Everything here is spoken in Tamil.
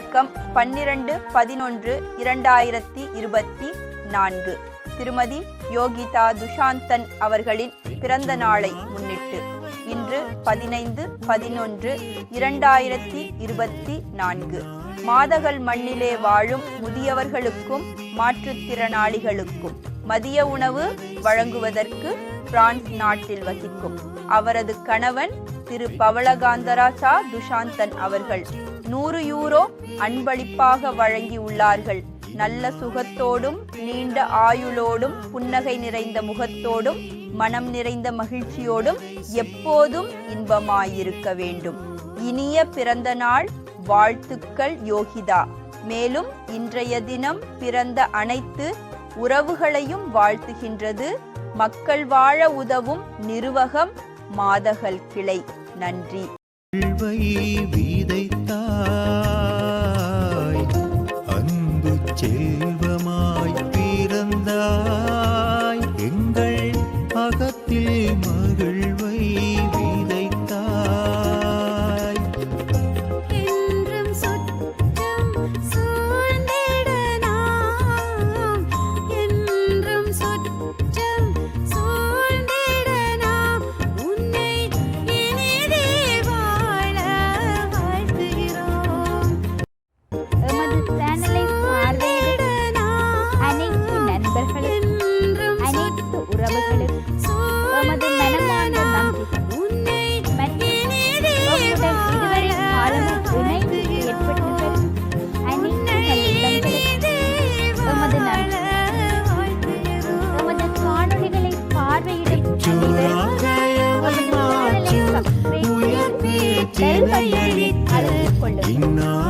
வணக்கம். பன்னிரண்டு பதினொன்று இரண்டாயிரத்தி இருபத்தி நான்கு. திருமதி யோகிதா துஷாந்தன் அவர்களின் பிறந்த நாளை முன்னிட்டு இன்று பதினைந்து பதினொன்று இரண்டாயிரத்தி இருபத்தி நான்கு. மாதகள் மண்ணிலே வாழும் முதியவர்களுக்கும் மாற்றுத்திறனாளிகளுக்கும் மதிய உணவு வழங்குவதற்கு பிரான்ஸ் நாட்டில் வசிக்கும் அவரது கணவன் திரு பவளகாந்தராசா துஷாந்தன் அவர்கள் நூறு யூரோ அன்பளிப்பாக வழங்கியுள்ளார்கள் நல்ல சுகத்தோடும் நீண்ட ஆயுளோடும் புன்னகை நிறைந்த முகத்தோடும் மனம் நிறைந்த மகிழ்ச்சியோடும் எப்போதும் இன்பமாயிருக்க வேண்டும். இனிய பிறந்த நாள் வாழ்த்துக்கள் யோகிதா. மேலும் இன்றைய தினம் பிறந்த அனைத்து உறவுகளையும் வாழ்த்துகின்றது மக்கள் வாழ உதவும் நிர்வகம் மாதகள் கிளை. நன்றி. விதைத்தாய் அன்பு செல்வமாய் பிறந்தாய். நண்பர்களுக்கும் அனைத்து உறவுகளுக்கும் எமது மனமார்ந்த நன்றி. மற்றும் இதுவரை காலமும் இணைந்து ஏற்பட்டு வரும் அனைத்து நல்லுள்ளங்களுக்கும் எமது நன்றி. எமது காணொளிகளை பார்வையிடும் அனைவருக்கும் எமது சேனலை சப்ஸ்கிரைப் செய்து பெல் பட்டனை அழுத்திக் கொள்ளுங்கள். இந்நாளை